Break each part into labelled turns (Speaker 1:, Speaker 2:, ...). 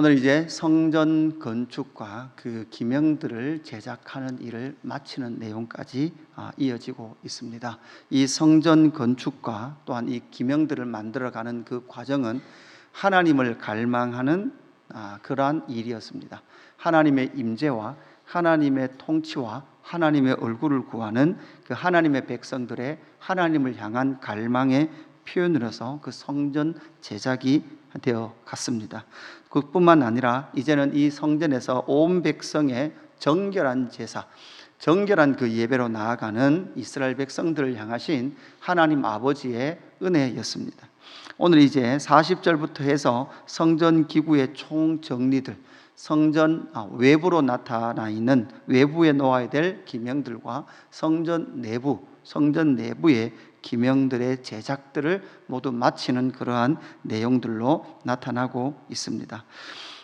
Speaker 1: 오늘 이제 성전 건축과 그 기명들을 제작하는 일을 마치는 내용까지 아, 이어지고 있습니다. 이 성전 건축과 또한 이 기명들을 만들어가는 그 과정은 하나님을 갈망하는 아, 그러한 일이었습니다. 하나님의 임재와 하나님의 통치와 하나님의 얼굴을 구하는 그 하나님의 백성들의 하나님을 향한 갈망의 표현으로서 그 성전 제작이 되어 갔습니다. 그뿐만 아니라 이제는 이 성전에서 온 백성의 정결한 제사, 정결한 그 예배로 나아가는 이스라엘 백성들을 향하신 하나님 아버지의 은혜였습니다. 오늘 이제 40절부터 해서 성전 기구의 총 정리들, 성전 아, 외부로 나타나 있는 외부에 놓아야 될 기명들과 성전 내부, 성전 내부의 기명들의 제작들을 모두 마치는 그러한 내용들로 나타나고 있습니다.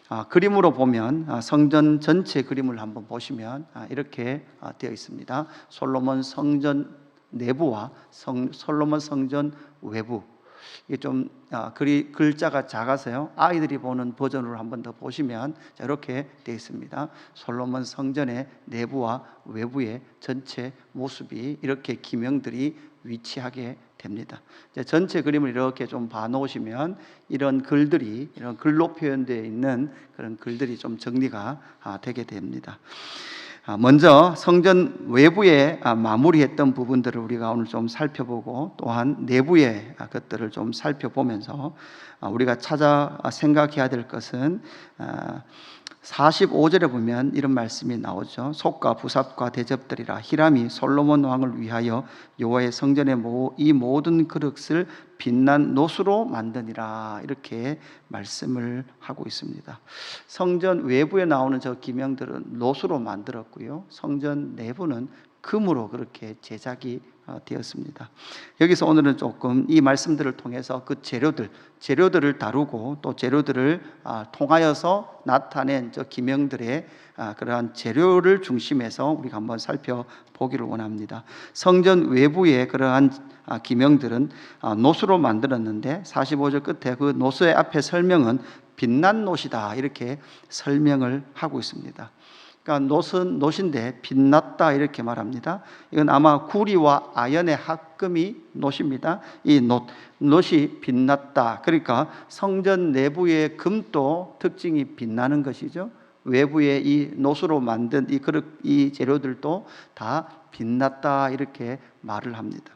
Speaker 1: 아, 그림으로 보면 아, 성전 전체 그림을 한번 보시면 아, 이렇게 아, 되어 있습니다. 솔로몬 성전 내부와 성, 솔로몬 성전 외부 이게 좀 아, 글이 글자가 작아서요. 아이들이 보는 버전으로 한번 더 보시면 자, 이렇게 되어 있습니다. 솔로몬 성전의 내부와 외부의 전체 모습이 이렇게 기명들이 위치하게 됩니다. 전체 그림을 이렇게 좀 봐놓으시면 이런 글들이 이런 글로 표현되어 있는 그런 글들이 좀 정리가 아, 되게 됩니다. 아, 먼저 성전 외부에 아, 마무리했던 부분들을 우리가 오늘 좀 살펴보고 또한 내부의 아, 것들을 좀 살펴보면서 아, 우리가 찾아 생각해야 될 것은 아, 45절에 보면 이런 말씀이 나오죠. 속과 부삽과 대접들이라 히람이 솔로몬 왕을 위하여 여호와의 성전의 모- 이 모든 그릇을 빛난 노수로 만드니라 이렇게 말씀을 하고 있습니다. 성전 외부에 나오는 저 기명들은 노수로 만들었고요. 성전 내부는 금으로 그렇게 제작이 어, 되었습니다. 여기서 오늘은 조금 이 말씀들을 통해서 그 재료들, 재료들을 다루고 또 재료들을 아, 통하여서 나타낸 저 기명들의 아, 그러한 재료를 중심해서 우리가 한번 살펴보기를 원합니다. 성전 외부의 그러한 아, 기명들은 아, 노수로 만들었는데 45절 끝에 그 노수의 앞에 설명은 빛난 노시다 이렇게 설명을 하고 있습니다. 그러니까 노은 노신데 빛났다 이렇게 말합니다. 이건 아마 구리와 아연의 합금이 노십니다. 이 노, 노시 빛났다. 그러니까 성전 내부의 금도 특징이 빛나는 것이죠. 외부의 이 노수로 만든 이 그릇 이 재료들도 다 빛났다 이렇게 말을 합니다.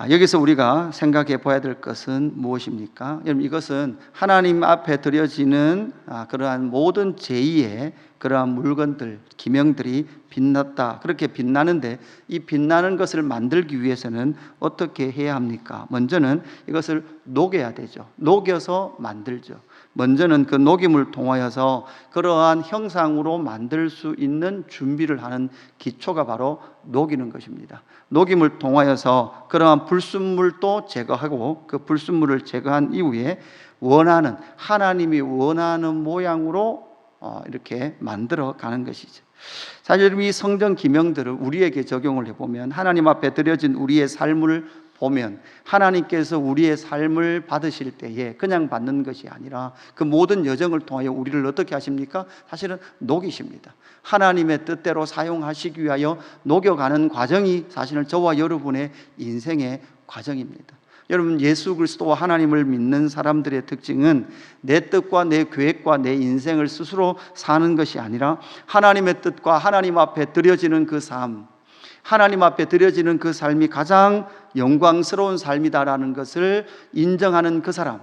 Speaker 1: 아, 여기서 우리가 생각해 봐야 될 것은 무엇입니까? 여러분 이것은 하나님 앞에 드려지는 아, 그러한 모든 제의의 그러한 물건들, 기명들이 빛났다. 그렇게 빛나는데 이 빛나는 것을 만들기 위해서는 어떻게 해야 합니까? 먼저는 이것을 녹여야 되죠. 녹여서 만들죠. 먼저는 그 녹임을 통하여서 그러한 형상으로 만들 수 있는 준비를 하는 기초가 바로 녹이는 것입니다. 녹임을 통하여서 그러한 불순물도 제거하고 그 불순물을 제거한 이후에 원하는 하나님이 원하는 모양으로 어, 이렇게 만들어 가는 것이죠. 사실 이 성전 기명들을 우리에게 적용을 해보면 하나님 앞에 드려진 우리의 삶을 보면 하나님께서 우리의 삶을 받으실 때에 그냥 받는 것이 아니라 그 모든 여정을 통하여 우리를 어떻게 하십니까? 사실은 녹이십니다. 하나님의 뜻대로 사용하시기 위하여 녹여가는 과정이 사실은 저와 여러분의 인생의 과정입니다. 여러분 예수 그리스도와 하나님을 믿는 사람들의 특징은 내 뜻과 내 계획과 내 인생을 스스로 사는 것이 아니라 하나님의 뜻과 하나님 앞에 드려지는 그 삶, 하나님 앞에 드려지는 그 삶이 가장 영광스러운 삶이다라는 것을 인정하는 그 사람.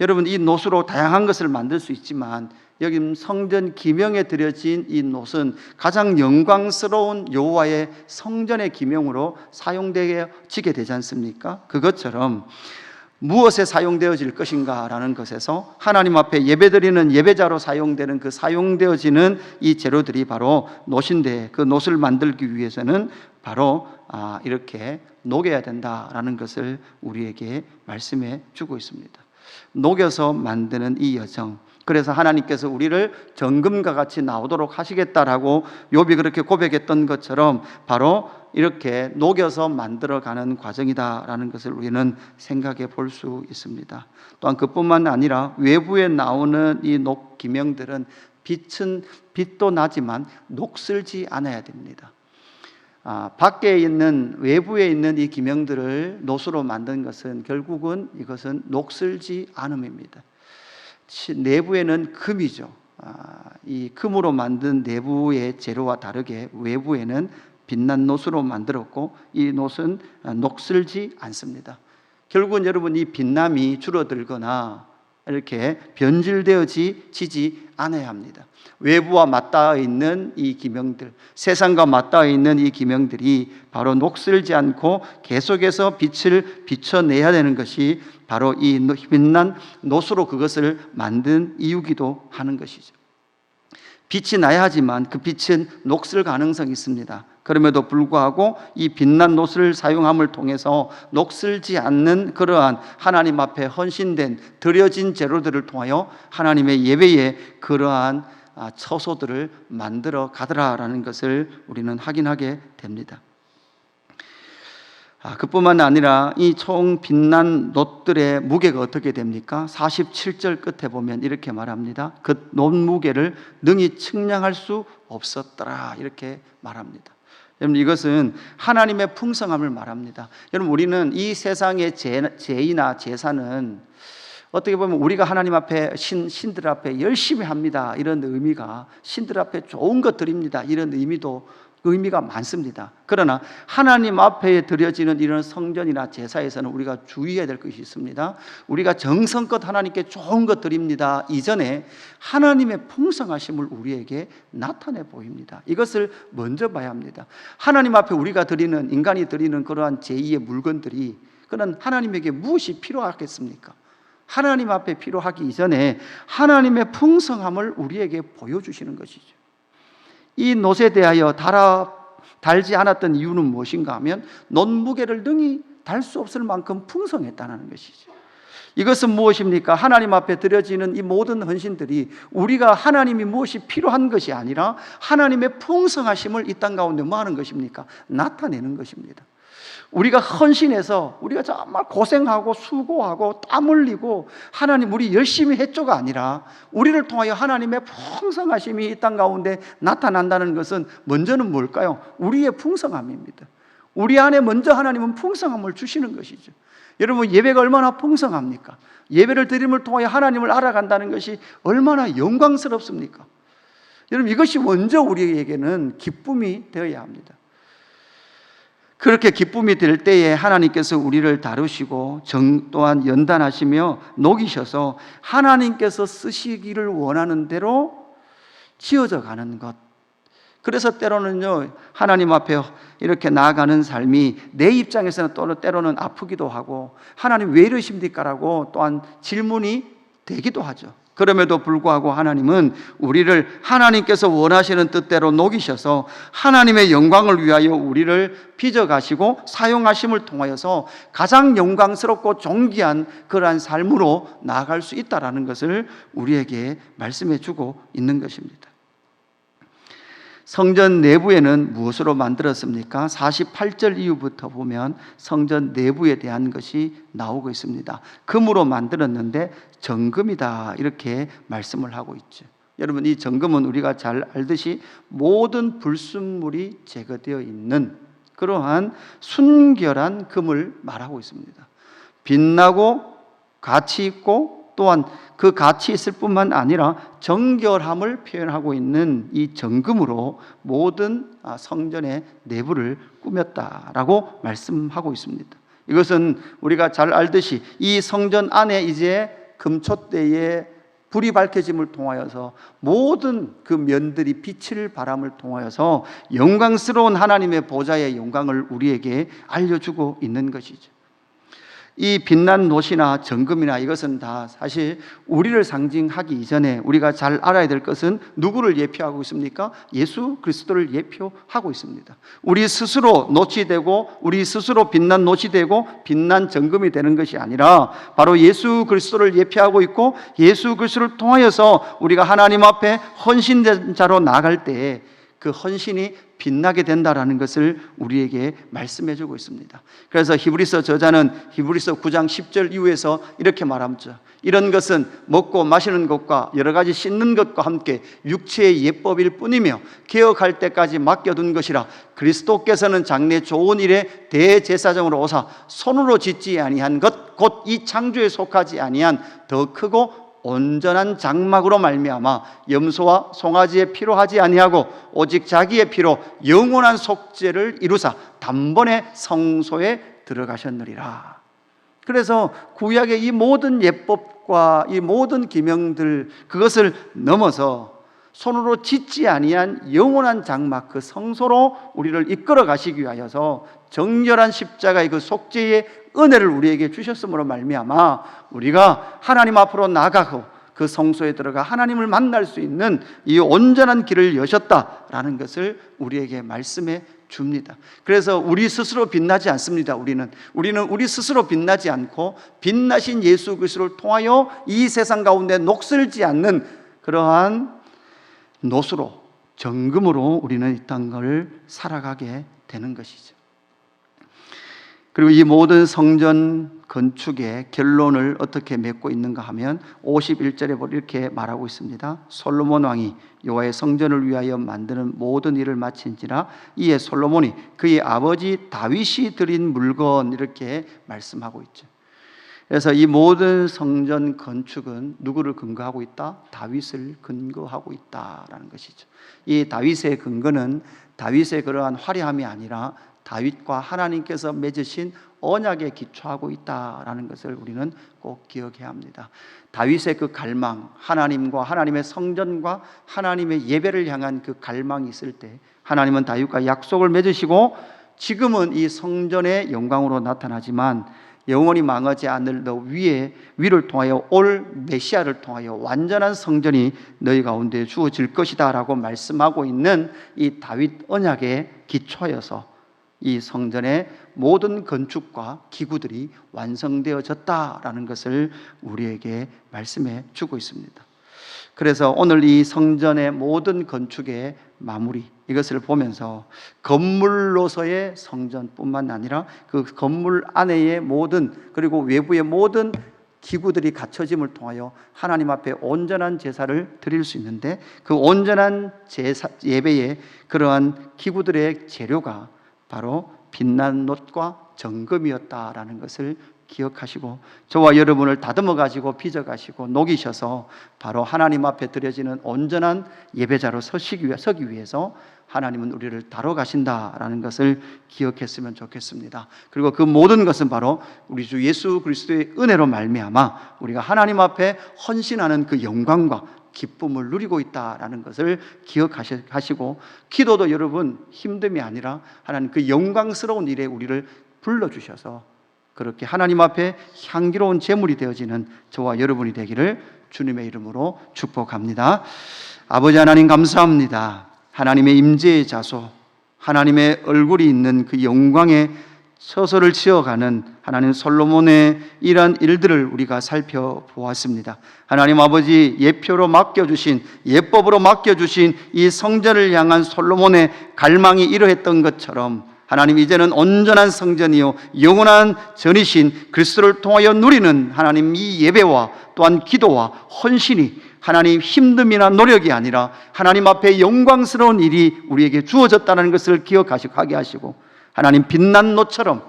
Speaker 1: 여러분 이 노수로 다양한 것을 만들 수 있지만 여기 성전 기명에 드려진 이 노은 가장 영광스러운 여호와의 성전의 기명으로 사용되게 되지 않습니까? 그것처럼 무엇에 사용되어질 것인가라는 것에서 하나님 앞에 예배드리는 예배자로 사용되는 그 사용되어지는 이 재료들이 바로 노신데 그 노을 만들기 위해서는 바로 아, 이렇게 녹여야 된다라는 것을 우리에게 말씀해 주고 있습니다. 녹여서 만드는 이 여정 그래서 하나님께서 우리를 정금과 같이 나오도록 하시겠다라고 욥이 그렇게 고백했던 것처럼 바로 이렇게 녹여서 만들어 가는 과정이다라는 것을 우리는 생각해 볼 수 있습니다. 또한 그뿐만 아니라 외부에 나오는 이 녹 기명들은 빛은 빛도 나지만 녹슬지 않아야 됩니다. 아, 밖에 있는 외부에 있는 이 기명들을 노수로 만든 것은 결국은 이것은 녹슬지 않음입니다. 치- 내부에는 금이죠. 아, 이 금으로 만든 내부의 재료와 다르게 외부에는 빛난 노수로 만들었고 이 노수는 아, 녹슬지 않습니다. 결국은 여러분 이 빛남이 줄어들거나 이렇게 변질되어지 지지 않아야 합니다. 외부와 맞닿아 있는 이 기명들, 세상과 맞닿아 있는 이 기명들이 바로 녹슬지 않고 계속해서 빛을 비춰내야 되는 것이 바로 이 노- 빛난 노수로 그것을 만든 이유기도 하는 것이죠. 빛이 나야 하지만 그 빛은 녹슬 가능성이 있습니다. 그럼에도 불구하고 이 빛난 노스를 사용함을 통해서 녹슬지 않는 그러한 하나님 앞에 헌신된 드려진 재료들을 통하여 하나님의 예배에 그러한 아, 처소들을 만들어 가더라라는 것을 우리는 확인하게 됩니다. 아, 그뿐만 아니라 이 총 빛난 놋들의 무게가 어떻게 됩니까? 47절 끝에 보면 이렇게 말합니다. 그 놋 무게를 능히 측량할 수 없었더라 이렇게 말합니다. 여러분 이것은 하나님의 풍성함을 말합니다. 여러분 우리는 이 세상의 제, 제의나 제사는 어떻게 보면 우리가 하나님 앞에 신, 신들 앞에 열심히 합니다. 이런 의미가 신들 앞에 좋은 것 드립니다. 이런 의미도 의미가 많습니다. 그러나 하나님 앞에 드려지는 이런 성전이나 제사에서는 우리가 주의해야 될 것이 있습니다. 우리가 정성껏 하나님께 좋은 것 드립니다. 이전에 하나님의 풍성하심을 우리에게 나타내 보입니다. 이것을 먼저 봐야 합니다. 하나님 앞에 우리가 드리는 인간이 드리는 그러한 제2의 물건들이 그는 하나님에게 무엇이 필요하겠습니까? 하나님 앞에 필요하기 이전에 하나님의 풍성함을 우리에게 보여주시는 것이죠. 이 놋에 대하여 달아 달지 않았던 이유는 무엇인가 하면 놋 무게를 능히 달 수 없을 만큼 풍성했다는 것이죠. 이것은 무엇입니까? 하나님 앞에 드려지는 이 모든 헌신들이 우리가 하나님이 무엇이 필요한 것이 아니라 하나님의 풍성하심을 이 땅 가운데 뭐 하는 것입니까? 나타내는 것입니다. 우리가 헌신해서 우리가 정말 고생하고 수고하고 땀 흘리고 하나님 우리 열심히 했죠가 아니라 우리를 통하여 하나님의 풍성하심이 이 땅 가운데 나타난다는 것은 먼저는 뭘까요? 우리의 풍성함입니다. 우리 안에 먼저 하나님은 풍성함을 주시는 것이죠. 여러분 예배가 얼마나 풍성합니까? 예배를 드림을 통하여 하나님을 알아간다는 것이 얼마나 영광스럽습니까? 여러분 이것이 먼저 우리에게는 기쁨이 되어야 합니다. 그렇게 기쁨이 될 때에 하나님께서 우리를 다루시고 정 또한 연단하시며 녹이셔서 하나님께서 쓰시기를 원하는 대로 지어져 가는 것. 그래서 때로는요 하나님 앞에 이렇게 나아가는 삶이 내 입장에서는 또 때로는 아프기도 하고 하나님 왜 이러십니까라고 또한 질문이 되기도 하죠. 그럼에도 불구하고 하나님은 우리를 하나님께서 원하시는 뜻대로 녹이셔서 하나님의 영광을 위하여 우리를 빚어가시고 사용하심을 통하여서 가장 영광스럽고 존귀한 그러한 삶으로 나아갈 수 있다라는 것을 우리에게 말씀해 주고 있는 것입니다. 성전 내부에는 무엇으로 만들었습니까? 48절 이후부터 보면 성전 내부에 대한 것이 나오고 있습니다. 금으로 만들었는데 정금이다 이렇게 말씀을 하고 있죠. 여러분 이 정금은 우리가 잘 알듯이 모든 불순물이 제거되어 있는 그러한 순결한 금을 말하고 있습니다. 빛나고 가치 있고 또한 그 가치 있을 뿐만 아니라 정결함을 표현하고 있는 이 정금으로 모든 아, 성전의 내부를 꾸몄다라고 말씀하고 있습니다. 이것은 우리가 잘 알듯이 이 성전 안에 이제 금초대에 불이 밝혀짐을 통하여서 모든 그 면들이 빛을 바람을 통하여서 영광스러운 하나님의 보좌의 영광을 우리에게 알려주고 있는 것이죠. 이 빛난 노시나 정금이나 이것은 다 사실 우리를 상징하기 이전에 우리가 잘 알아야 될 것은 누구를 예표하고 있습니까? 예수 그리스도를 예표하고 있습니다. 우리 스스로 노시 되고 우리 스스로 빛난 노시 되고 빛난 정금이 되는 것이 아니라 바로 예수 그리스도를 예표하고 있고 예수 그리스도를 통하여서 우리가 하나님 앞에 헌신된 자로 나아갈 때에 그 헌신이 빛나게 된다라는 것을 우리에게 말씀해 주고 있습니다. 그래서 히브리서 저자는 히브리서 9장 10절 이후에서 이렇게 말합니다. 이런 것은 먹고 마시는 것과 여러 가지 씻는 것과 함께 육체의 예법일 뿐이며 개혁할 때까지 맡겨둔 것이라 그리스도께서는 장래 좋은 일에 대제사장으로 오사 손으로 짓지 아니한 것 곧 이 창조에 속하지 아니한 더 크고 온전한 장막으로 말미암아 염소와 송아지의 피로 하지 아니하고 오직 자기의 피로 영원한 속죄를 이루사 단번에 성소에 들어가셨느리라. 그래서 구약의 이 모든 예법과 이 모든 기명들 그것을 넘어서 손으로 짓지 아니한 영원한 장막 그 성소로 우리를 이끌어 가시기 위하여서 정결한 십자가의 그 속죄의 은혜를 우리에게 주셨음으로 말미암아 우리가 하나님 앞으로 나가고 그 성소에 들어가 하나님을 만날 수 있는 이 온전한 길을 여셨다라는 것을 우리에게 말씀해 줍니다. 그래서 우리 스스로 빛나지 않습니다. 우리는 우리는 우리 스스로 빛나지 않고 빛나신 예수 그리스도를 통하여 이 세상 가운데 녹슬지 않는 그러한 노수로 정금으로 우리는 이 땅을 살아가게 되는 것이죠. 그리고 이 모든 성전 건축의 결론을 어떻게 맺고 있는가 하면 51절에 보면 이렇게 말하고 있습니다. 솔로몬 왕이 여호와의 성전을 위하여 만드는 모든 일을 마친지라 이에 솔로몬이 그의 아버지 다윗이 드린 물건 이렇게 말씀하고 있죠. 그래서 이 모든 성전 건축은 누구를 근거하고 있다? 다윗을 근거하고 있다라는 것이죠. 이 다윗의 근거는 다윗의 그러한 화려함이 아니라 다윗과 하나님께서 맺으신 언약에 기초하고 있다라는 것을 우리는 꼭 기억해야 합니다. 다윗의 그 갈망, 하나님과 하나님의 성전과 하나님의 예배를 향한 그 갈망이 있을 때 하나님은 다윗과 약속을 맺으시고 지금은 이 성전의 영광으로 나타나지만 영원히 망하지 않을 너 위에 위를 통하여 올 메시아를 통하여 완전한 성전이 너희 가운데 주어질 것이다라고 말씀하고 있는 이 다윗 언약에 기초하여서 이 성전의 모든 건축과 기구들이 완성되어졌다라는 것을 우리에게 말씀해 주고 있습니다. 그래서 오늘 이 성전의 모든 건축의 마무리 이것을 보면서 건물로서의 성전뿐만 아니라 그 건물 안에의 모든 그리고 외부의 모든 기구들이 갖춰짐을 통하여 하나님 앞에 온전한 제사를 드릴 수 있는데 그 온전한 제사 예배의 그러한 기구들의 재료가 바로 빛난 놋과 정금이었다라는 것을 기억하시고 저와 여러분을 다듬어 가지고 빚어 가시고 녹이셔서 바로 하나님 앞에 드려지는 온전한 예배자로 서시기 위해 서기 위해서 하나님은 우리를 다뤄 가신다라는 것을 기억했으면 좋겠습니다. 그리고 그 모든 것은 바로 우리 주 예수 그리스도의 은혜로 말미암아 우리가 하나님 앞에 헌신하는 그 영광과 기쁨을 누리고 있다라는 것을 기억하시고 기도도 여러분 힘듦이 아니라 하나님 그 영광스러운 일에 우리를 불러 주셔서 그렇게 하나님 앞에 향기로운 제물이 되어지는 저와 여러분이 되기를 주님의 이름으로 축복합니다. 아버지 하나님 감사합니다. 하나님의 임재의 자소, 하나님의 얼굴이 있는 그 영광의 서서를 치어가는 하나님 솔로몬의 이러한 일들을 우리가 살펴보았습니다. 하나님 아버지 예표로 맡겨주신 예법으로 맡겨주신 이 성전을 향한 솔로몬의 갈망이 이러했던 것처럼 하나님 이제는 온전한 성전이요 영원한 전이신 그리스도를 통하여 누리는 하나님 이 예배와 또한 기도와 헌신이 하나님 힘듦이나 노력이 아니라 하나님 앞에 영광스러운 일이 우리에게 주어졌다는 것을 기억하시고 하게 하시고 하나님 빛난 노처럼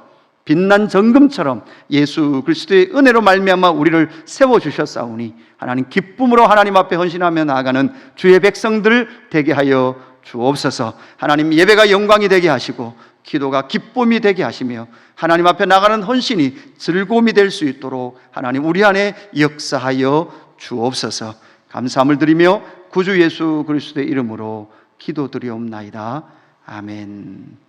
Speaker 1: 빛난 정금처럼 예수 그리스도의 은혜로 말미암아 우리를 세워 주셨사오니 하나님 기쁨으로 하나님 앞에 헌신하며 나아가는 주의 백성들 되게 하여 주옵소서. 하나님 예배가 영광이 되게 하시고 기도가 기쁨이 되게 하시며 하나님 앞에 나가는 헌신이 즐거움이 될 수 있도록 하나님 우리 안에 역사하여 주옵소서. 감사함을 드리며 구주 예수 그리스도의 이름으로 기도드리옵나이다. 아멘.